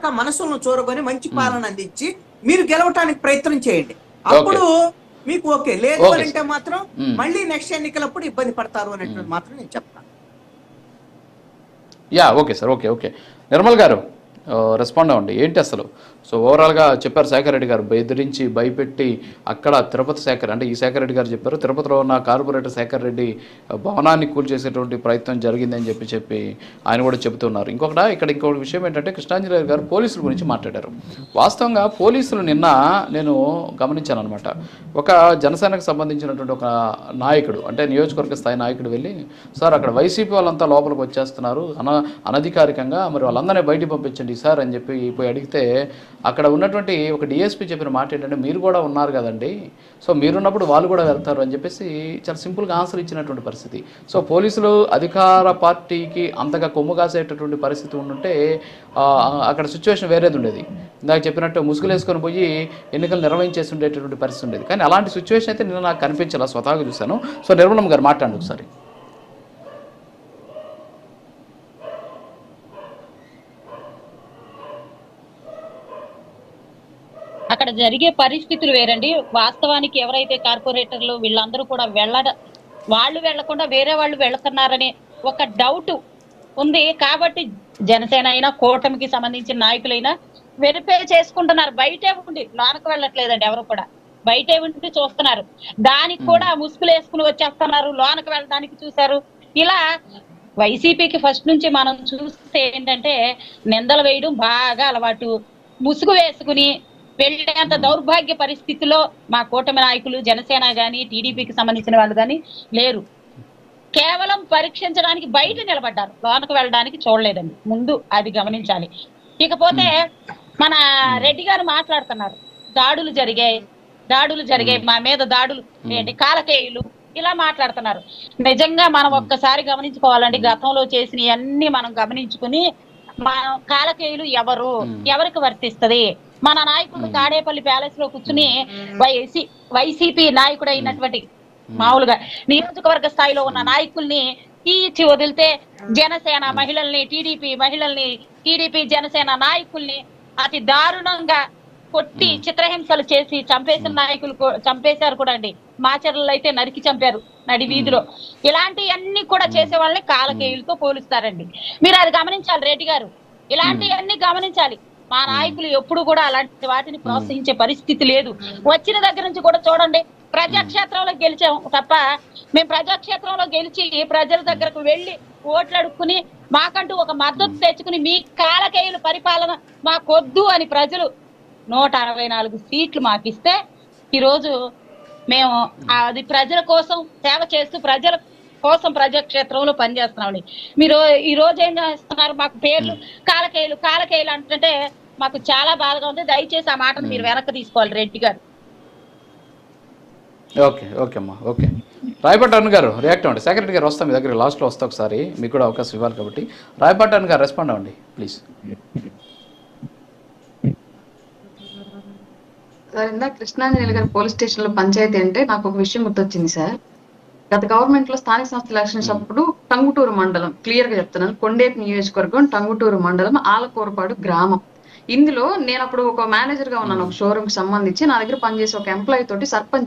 యొక్క మనసులను చూరగొని మంచి పాలన అందించి మీరు గెలవటానికి ప్రయత్నం చేయండి. అప్పుడు మీకు ఓకే. లేదు అంటే మాత్రం. మళ్ళీ నెక్స్ట్ ఎన్నికలప్పుడు ఇబ్బంది పడతారు అనేటువంటి మాత్రం నేను చెప్తాను. Yeah okay sir okay okay. Nirmal గారు. రెస్పాండ్ అవ్వండి. ఏంటి అసలు? సో ఓవరాల్గా చెప్పారు శేఖర్ రెడ్డి గారు బెదిరించి భయపెట్టి అక్కడ తిరుపతి శేఖర్ అంటే ఈ శేఖర్ రెడ్డి గారు చెప్పారు తిరుపతిలో ఉన్న కార్పొరేటర్ శేఖర్ రెడ్డి భవనాన్ని కూల్చేసేటువంటి ప్రయత్నం జరిగిందని చెప్పి చెప్పి ఆయన కూడా చెబుతున్నారు. ఇంకొకట ఇక్కడ ఇంకొక విషయం ఏంటంటే కృష్ణాంజలి గారు పోలీసుల గురించి మాట్లాడారు. వాస్తవంగా పోలీసులు నిన్న నేను గమనించాను అనమాట ఒక జనసేనకు సంబంధించినటువంటి ఒక నాయకుడు అంటే నియోజకవర్గ స్థాయి నాయకుడు వెళ్ళి సార్ అక్కడ వైసీపీ వాళ్ళంతా లోపలికి వచ్చేస్తున్నారు. అన అనధికారికంగా మరి వాళ్ళందరినీ బయటికి పంపించండి సార్ అని చెప్పి పోయి అడిగితే అక్కడ ఉన్నటువంటి ఒక డిఎస్పీ చెప్పిన మాట ఏంటంటే మీరు కూడా ఉన్నారు కదండి. సో మీరున్నప్పుడు వాళ్ళు కూడా వెళ్తారు అని చెప్పేసి చాలా సింపుల్గా ఆన్సర్ ఇచ్చినటువంటి పరిస్థితి. సో పోలీసులు అధికార పార్టీకి అంతగా కొమ్ము కాసేటటువంటి పరిస్థితి ఉండుంటే అక్కడ సిచ్యువేషన్ వేరేది ఉండేది. ఇందాక చెప్పినట్టు ముసుగులు వేసుకొని పోయి ఎన్నికలు నిర్వహించేసి ఉండేటటువంటి పరిస్థితి ఉండేది. కానీ అలాంటి సిచ్యువేషన్ అయితే నేను నాకు కనిపించాలి స్వతహాగా చూశాను. సో నిర్మలం గారు మాట్లాడండి ఒకసారి. అక్కడ జరిగే పరిస్థితులు వేరండి. వాస్తవానికి ఎవరైతే కార్పొరేటర్లు వీళ్ళందరూ కూడా వెళ్ళడ వాళ్ళు వెళ్ళకుండా వేరే వాళ్ళు వెళ్తున్నారనే ఒక డౌట్ ఉంది. కాబట్టి జనసేన అయినా కూటమికి సంబంధించిన నాయకులైనా వెరిఫై చేసుకుంటున్నారు. బయటే ఉండి లోనకు వెళ్ళట్లేదండి ఎవరు కూడా. బయటే ఉండి చూస్తున్నారు. దానికి కూడా ముసుగులు వేసుకుని వచ్చేస్తున్నారు. లోనకు వెళ్ళడానికి చూశారు. ఇలా వైసీపీకి ఫస్ట్ నుంచి మనం చూస్తే ఏంటంటే నిందలు వేయడం బాగా అలవాటు. ముసుగు వేసుకుని వెళ్ళేంత దౌర్భాగ్య పరిస్థితిలో మా కూటమి నాయకులు జనసేన గాని టీడీపీకి సంబంధించిన వాళ్ళు గాని లేరు. కేవలం పరీక్షించడానికి బయట నిలబడ్డారు. లోనకు వెళ్ళడానికి చూడలేదండి. ముందు అది గమనించాలి. ఇకపోతే మన రెడ్డి గారు మాట్లాడుతున్నారు. దాడులు జరిగాయి. దాడులు జరిగాయి. మా మీద దాడులు ఏంటి? కాలకేయులు ఇలా మాట్లాడుతున్నారు. నిజంగా మనం ఒక్కసారి గమనించుకోవాలండి. గతంలో చేసిన అన్ని మనం గమనించుకుని మన కాలకేయులు ఎవరు? ఎవరికి వర్తిస్తది? మన నాయకుడు తాడేపల్లి ప్యాలెస్లో కూర్చుని వైసీ వైసీపీ నాయకుడు అయినటువంటి మామూలుగా నియోజకవర్గ స్థాయిలో ఉన్న నాయకుల్ని తీర్చి వదిలితే జనసేన మహిళల్ని టీడీపీ మహిళల్ని టీడీపీ జనసేన నాయకుల్ని అతి దారుణంగా కొట్టి చిత్రహింసలు చేసి చంపేసిన నాయకులు చంపేశారు కూడా అండి. మాచర్లలో అయితే నరికి చంపారు నడి వీధిలో. ఇలాంటివన్నీ కూడా చేసే వాళ్ళని కాలకేయులతో పోలుస్తారండి. మీరు అది గమనించాలి రెడ్డి గారు. ఇలాంటివన్నీ గమనించాలి. మా నాయకులు ఎప్పుడు కూడా అలాంటి వాటిని ప్రోత్సహించే పరిస్థితి లేదు. వచ్చిన దగ్గర నుంచి కూడా చూడండి ప్రజాక్షేత్రంలో గెలిచాం తప్ప మేము ప్రజాక్షేత్రంలో గెలిచి ప్రజల దగ్గరకు వెళ్ళి ఓట్లు అడుక్కుని మాకంటూ ఒక మద్దతు తెచ్చుకుని మీ కాలకేయుల పరిపాలన మాకొద్దు అని ప్రజలు నూట అరవై నాలుగు సీట్లు మాకిస్తే ఈరోజు మేము అది ప్రజల కోసం సేవ చేస్తూ ప్రజల కోసం ప్రజాక్షేత్రంలో పనిచేస్తున్నామండి మీరు ఈ రోజు ఏం చేస్తున్నారు? మాకు పేర్లు కాలకేయులు కాలకేయులు అంటుంటే మాకు చాలా బాధగా ఉంది. దయచేసి ఆ మాటను మీరు వెనక్కి తీసుకోవాలి రెడ్డి గారు. ఓకే ఓకే అమ్మా ఓకే. రాయపట్ అన్న గారు రియాక్ట్ అవ్వండి. సెక్రటరీ గారు వస్తాం మీ దగ్గర లాస్ట్లో వస్తా ఒకసారి. మీకు కూడా అవకాశం ఇవ్వాలి కాబట్టి. రాయపట్ అన్న గారు రెస్పాండ్ అవ్వండి ప్లీజ్ సార్ ఇందాక కృష్ణాంజలి గారి పోలీస్ స్టేషన్లో పంచాయతీ అంటే నాకు ఒక విషయం గుర్తొచ్చింది సార్. గత గవర్నమెంట్లో స్థానిక సంస్థల ఎలక్షన్స్ అప్పుడు టంగుటూరు మండలం క్లియర్గా చెప్తున్నాను కొండేపు నియోజకవర్గం టంగుటూరు మండలం ఆలకూరపాడు గ్రామం. ఇందులో నేను అప్పుడు ఒక మేనేజర్గా ఉన్నాను ఒక షోరూమ్కి సంబంధించి నా దగ్గర పనిచేసే ఒక ఎంప్లాయీ తోటి సర్పంచ్